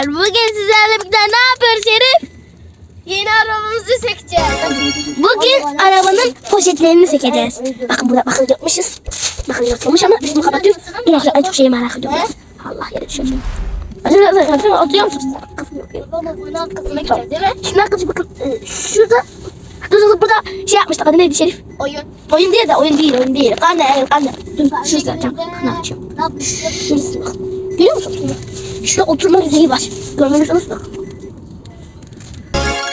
arkadaşlar. Bugün sizlerle birlikte ne yapıyoruz Şerif? Yeni arabamızı sekeceğiz. Bugün arabanın poşetlerini sekeceğiz. Bakın burada bakın yapmışız. Bakın yapılmış ama biz bunu kapatıyoruz. Dur arkadaşlar en çok şeyi merak ediyorum. Allah yere düşüyor. Acaba oturuyor musunuz? Bunun arkasına gideceğiz değil mi? Şimdi arkadaşlar bakın e, şurada Dur burada şey yapmıştık adı neydi Şerif? Oyun. Oyun değil de oyun değil oyun değil. Anne anne. Dur şurası açacağım. Ne yapmışız? Şurası bak. Görüyor musun? Şurada oturma düzeyi var. Görmüyorsunuz bak.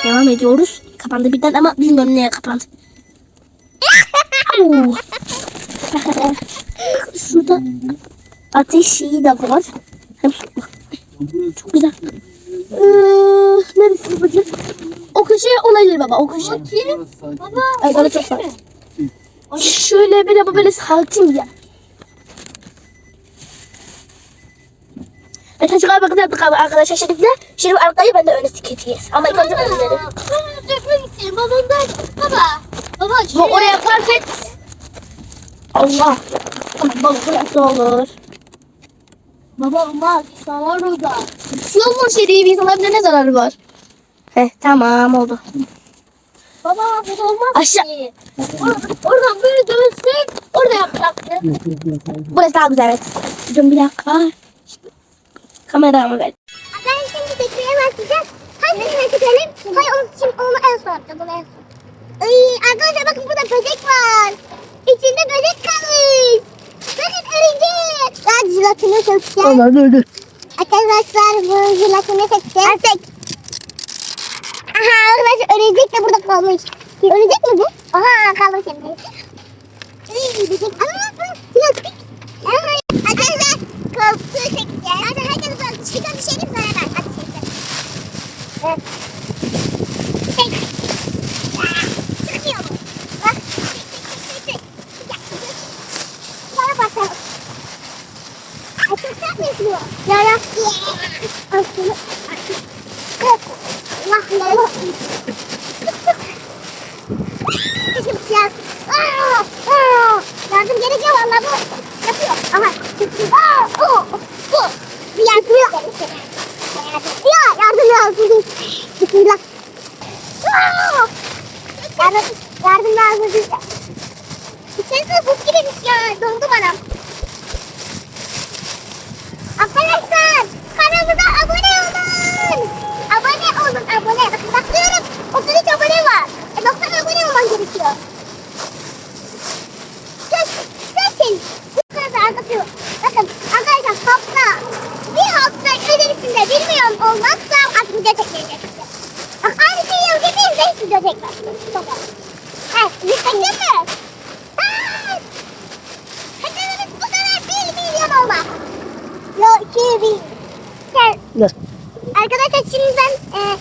Devam ediyoruz. Kapandı birden ama bilmiyorum neye kapandı. Şurada ateş şeyi de var. Hem Çok güzel. Ee, neresi babacığım? O köşe olabilir baba. O köşe. Baba. Ay bana çok var. Şöyle bir de böyle sakin ya. Çocuk abi bakın yaptık abi arkadaşlar Şerif'le. Şerif arkayı ben de öne sikeceğiz. Ama ilk önce. Ben istiyorum. Babamdan. Baba. Baba. Bu şuraya- oraya park et. Allah. Tamam baba burası olur. Baba. İnsan var orada. Yolun Şerif insanlar ne zararı var? Heh tamam oldu. Baba bu olmaz Aşağı. ki. Oradan, oradan böyle dönsek orada yapacaktı. Burası daha güzel evet. Dur bir dakika. Kameramı ver. Ben şimdi tekneye başlayacağız. Hangisini seçelim? Hayır onun için onu en son yapacağım. Onu en son. Ay, arkadaşlar bakın burada böcek var. İçinde böcek kalmış. Bakın örümcek. Ben jilatini sökeceğim. Tamam dur dur. Arkadaşlar bu jilatini sökeceğiz. Sek. Aha arkadaşlar örümcek de burada kalmış. Örümcek mi bu? Aha kalmış şimdi. İyi böcek. Aa, jilatik. Arkadaşlar koltuğu çekeceğiz. Hadi herkes şey değil mi? Beraber. Hadi çekelim. Evet. Çıkmıyor bu. Bak. Çek, çek, çek. Ya, Bana bakalım. Sert mi yapıyor? Ya ya. Aslında. Allah Allah. Aa. Yardım gerekiyor valla bu. Yapıyor. Aha. Aa, o, bu. Bir yardım yok. Ya yardım lazım. Bismillah. Yardım, yardım lazım. İçerisi buz gibiymiş ya. Dondu bana. Arkadaşlar kanalımıza abone olun. Abone olun abone. Bakın bakıyorum 33 abone var. E 90 abone olman gerekiyor. Ses, sesin. Bu kadar anlatıyor. Bakın arkadaşlar hafta bir hafta içerisinde bilmiyorum olmazsa artık video çekmeyeceğim. Bak aynı şeyi video çekmez. Tamam. Evet, lütfen? Aa! Kanalımız bu kadar 1 milyon olmaz. Yo 2000. Gel. Dur. Arkadaşlar şimdi ben e,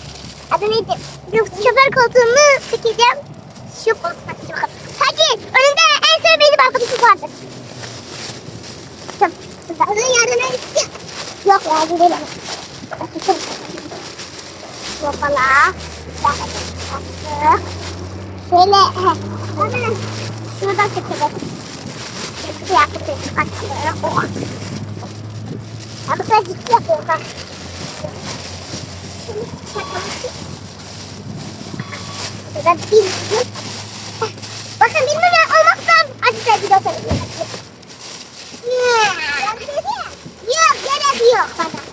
adı neydi? Yok, şoför koltuğunu çekeceğim. Şu koltuğa hadi bakalım. Hadi önünde en sevmediğim arkadaşım vardır. Tamam. Onun yardım edin. Yok yardım edemem. Yok valla. Şöyle. he. Şuradan çekelim. Şöyle yapayım. Açalım. Oh. Abi sen ciddi yapıyorsun ha. Şimdi çakalım. Şuradan bir bir. Bakın bir milyon hadi sen bir dört Yok gerek yok bana.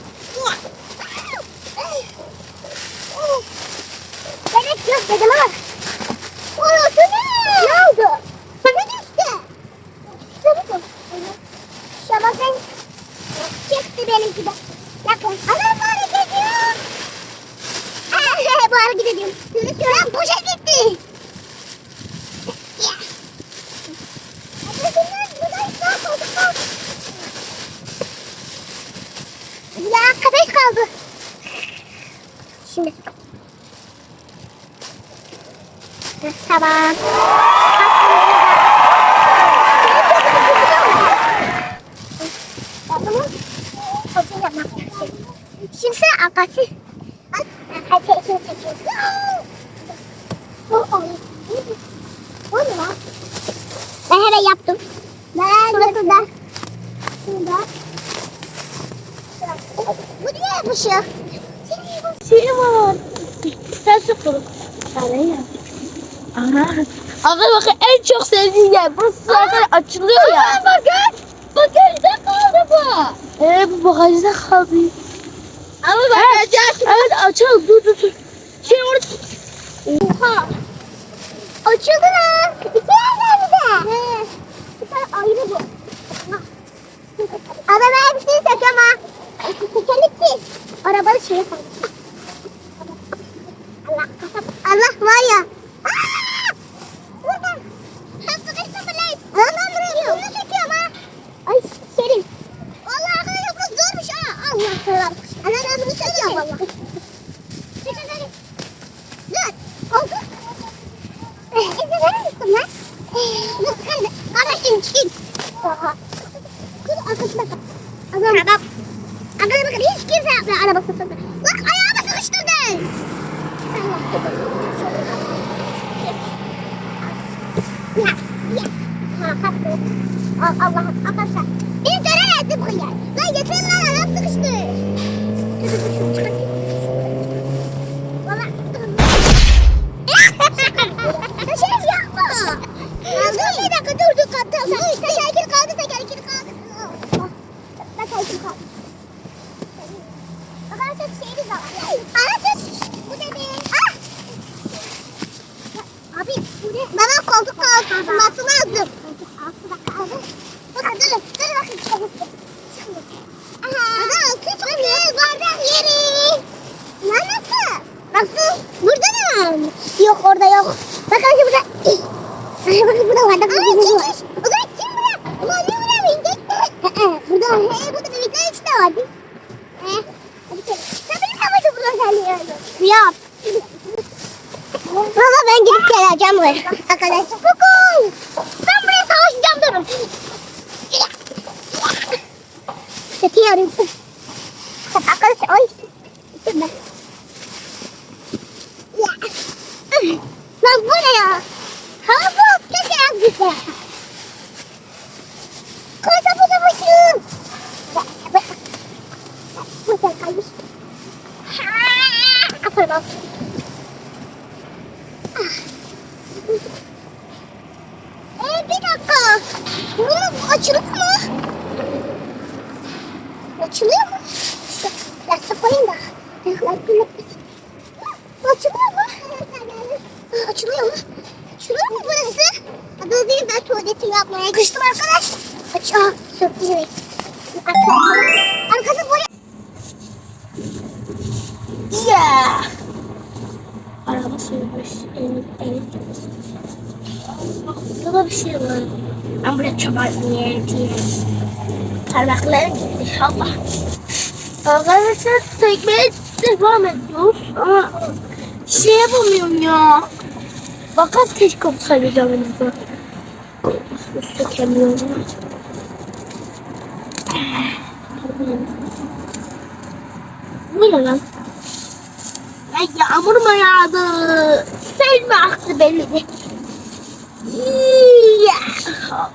Gerek yok dedim ama. Orası ne? Ne oldu? Bana düştü. Düştü mü? Şamazın çıktı benimki de. Bakın. Anam bu hareket ediyor. Aa, bu hareket ediyor. Lan boşa gitti. Ya. Arkadaşlar burada hiç daha koltuk var. Ya kadar kaldı. Şimdi. Tamam. Şimdi sen arkası. Hadi ikini çekiyorsun. O o. O ne lan? Ben hemen yaptım. Ben Şurası da. Niye yapışıyor? şey var. Sen sıfır. Araya. Aha. Aga bakın en çok sevdiğim yer. Burası zaten açılıyor ya. Bakın. Bagajda kaldı bu. Ee bu bagajda kaldı. Ama bagajı evet, evet açalım dur dur dur. Şey orada. Oha. Açıldı lan. İki yerler bir de. He. Bir tane ayrı bu. Ama ben bir şey söyleyeceğim ha. Tekerlekli. Koy. Allah. Allah var ya. Aa! Burada. Ha sıkıştı mı lan? Ondan duruyor. Bunu çekiyorum ha. Ay serin. Vallahi arkadaşlar burası zormuş ha. Allah sever. Ana ben bunu çekiyorum valla. Çek çek. Dur. Oldu. İzin verir misin lan? Dur sen de. Kardeşim çıkın. Oha. Dur arkasında kal. Adam. Adam. Arkada bakın hiç kimse yapmıyor arabası sıkıştı. Lan ayağımı sıkıştırdın. Ya, ya. Ha, kalktı. Al, Allah'ım arkadaşlar. Beni terör etti bu yer. Lan yeter lan ayağım sıkıştı. Valla. Şerif yapma. Dur bir dakika dur dur kaldı. Tekerlekli kaldı tekerlekli kaldı. Tekerlekli kaldı. Arkadaşlar de var. Arkadaşlar bu? Ah! Abi bu ne? Bana koltuk kalması lazım. Koltuk altında kaldı. Bakın bakın. Aha. Ana küçük bir bardak yeri. Lan nasıl? Burada? Yok orada yok. Bakın burada. Ay bakın burada var. Bakın burada var. O zaman kim bırak? Ulan ne bırak? Burada he burada. Hadi gel. Sen benim kafası buradan. Yap. Valla ben gidip geleceğim buraya. Arkadaşlar. Bakın. Ben buraya savaşacağım durun. Çekiyi arıyorum. Arkadaşlar. Ya. Lan bu ne ya? Hava bu. Kesin az güzel. Koysa bu da başım. Bu da kalmış. Aferin bak. Ee, bir dakika. Bunun açılık mı? Açılıyor mu? Şu lastik koyayım da. Ayaklar kıymetmesin. Açılıyor mu? Aa, Açılıyor mu? Açılıyor mu burası? Adı değil ben tuvaletimi yapmaya kıştım arkadaş. Aç. Aa, sürpriz evet. Arka- Arkası buraya. Ya. Araba sürmüş. Elim, elim. Burada bir şey var. Ben buraya çobanın yeri diye. Parmaklarım gitti. Allah. Arkadaşlar tekmeye devam ediyoruz ama şey yapamıyorum ya. Bakat keşke olsaydı canımızda. Sökemiyorum. Bu ne lan? Ya yağmur mu yağdı? Sel mi aktı de? Ya.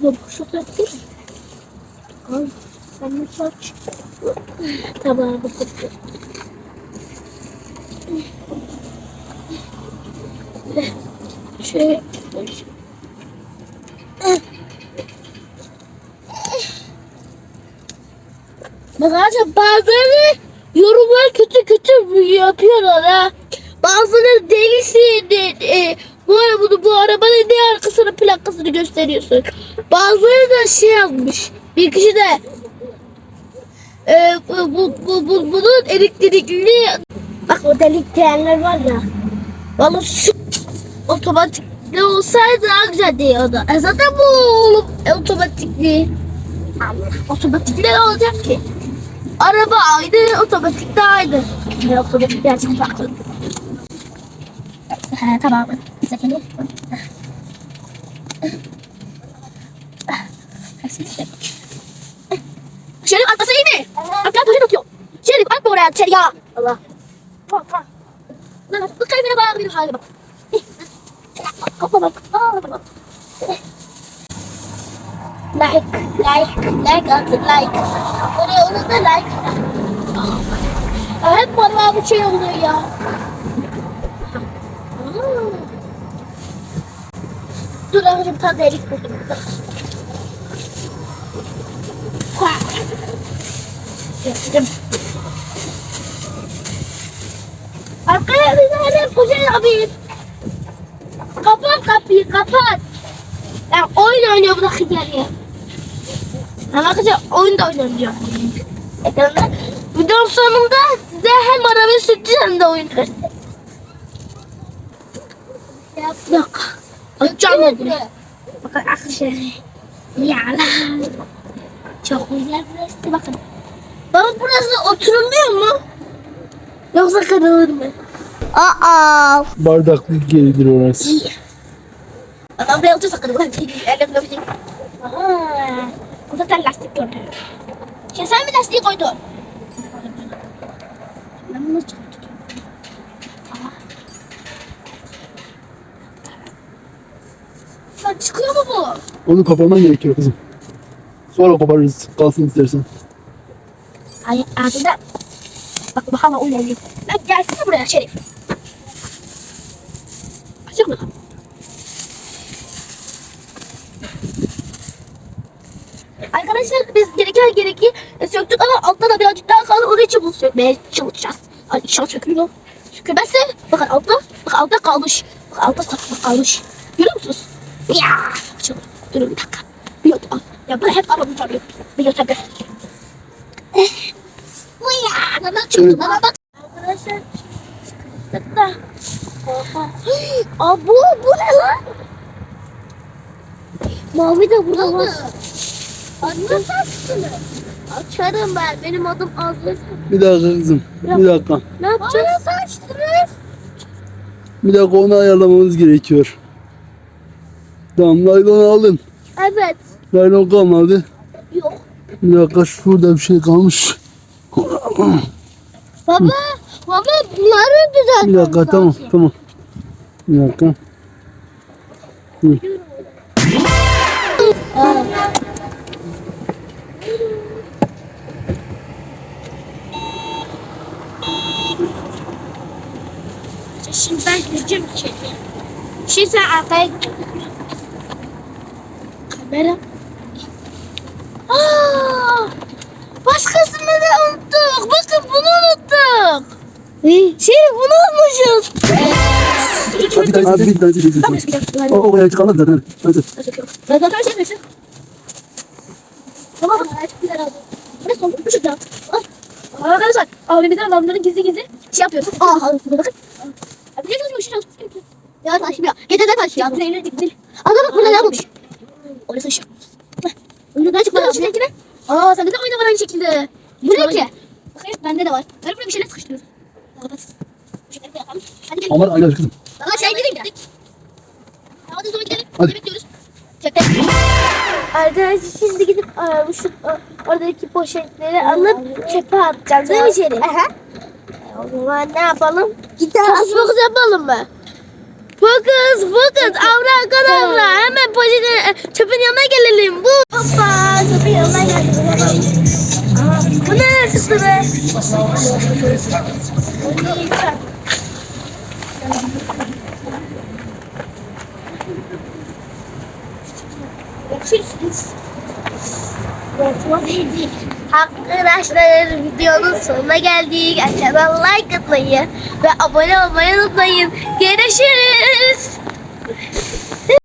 Bu şurada değil? Ay, ben de saç. Tamam, bu bitti. Şöyle. Arkadaşlar bazıları yorumlar kötü kötü yapıyorlar ha. Bazıları delisi de, e, bu, araba, bu arabanın ne arkasını plakasını gösteriyorsun. Bazıları da şey yazmış. Bir kişi de e, bu, bu, bu, bu- bunun elektrikli bak o delik diyenler var ya. Vallahi şu otomatikli olsaydı daha güzel diyordu. E zaten bu oğlum e, otomatikli. Allah, ne olacak ki? Araba aynı, otomatik de aynı. Ne otomatik gerçekten farklı. He tamam. Zekeli. Şerif arkası iyi mi? Arkaya poşet atıyor. Şerif atma oraya içeri ya. Allah. Tamam tamam. Lan bu kalbine bak benim halime bak. Kapma bak. Aa bak. Like, like, like atın like. Oraya onu da like. Ya hep bana bu şey oluyor ya. Dur bir tane delik buldum. Ha. Geçtim. Arkaya bir tane poşet abi. Kapat kapıyı kapat. Ben oyun oynuyor bu da hıyar Ama arkadaşlar oyun da oynanıyor. Ekranda. Videonun sonunda size hem arabayı süreceğiz hem de oyun göstereceğim. Yok. Açacağım dedim. Bakın arkadaşlar. Ya lan. Çok güzel burası. Bakın. Baba burası oturuluyor mu? Yoksa kırılır mı? Aa. Bardaklı geridir orası. Adam buraya otursa kırılır. Elimde bir şey. Aha. Burada da lastik gördüm. Şimdi sen mi lastiği koydun? Ben bunu. Aha. Lan çıkıyor mu bu? Onu koparman gerekiyor kızım. Sonra koparırız. Kalsın istersen. Ay ağzında. Bak bakalım o ne? Lan gelsene buraya Şerif. Açık mı? Gereken gerekli söktük ama altta da birazcık daha kaldı. Onun için bunu sökmeye çalışacağız. Ay inşallah sökülüyor. Sökülmezse bakın altta, bak altta kalmış. Bak altta saklı kalmış. Görüyor musunuz? Ya, açalım. Durun bir dakika. Bir yok. Ya bana hep arabamı çarpıyor. Bir yok göstereceğim. Bu ya. Bana çıktı bana bak. Arkadaşlar sıkıştık da. Aa bu, bu ne lan? Mavi de burada var. Anne saçını. Açarım ben. Benim adım Azra. Bir dakika kızım. Bir dakika. Ne yapacağız? Bana saçtınız. Bir dakika onu ayarlamamız gerekiyor. Tamam naylonu alın. Evet. Naylon kalmadı. Yok. Bir dakika şurada bir şey kalmış. Baba, baba bunları düzelt. Bir dakika tamam tamam. Bir dakika. Şimdi ben gideceğim içeri. Şimdi sen arkaya git. Kamera. Aa, başkasını da unuttuk. Bakın bunu unuttuk. Şey bunu unutmuşuz. Bir tane abi bir tane Tamam, getirsin. bir dakika. O oraya çıkarlar zaten. Hadi. Zaten şey yapıyorsun. Tamam, ne son? Bu şu. Arkadaşlar, abimizden adamların gizli gizli şey yapıyoruz. Aa, bakın. Abi ne? Şu an ya taşmıyor. Gecede taşıyor. Zeynep gitti. Aga bak burada ne yapmış? Orası taşıyor. Önünden. Nasıl şekilde? Aa sende de oyunda var aynı şekilde. Bu ne ki? Bakayım bende de var. Ben buraya bir şeyler sıkıştırıyoruz. Kapat. Bu şekilde de yapalım. Hadi gelin. Aman kızım. Daha şey gidelim. Hadi sonra gidelim. Hadi. Bekliyoruz. Çekte. Arkadaşlar şimdi gidip şu oradaki poşetleri alıp çöpe atacağız. Değil mi içeri? Aha. O zaman ne yapalım? Taş makas yapalım mı? Fokus, fokus, avra, kadavra. Hemen poşetin, e, çöpün yanına gelelim. Bu. Hoppa, çöpün yanına. Aha, Bu ne çıktı be? Bu ne çıktı? Arkadaşlar videonun sonuna geldik. Aşağıdan like atmayı ve abone olmayı unutmayın. Görüşürüz.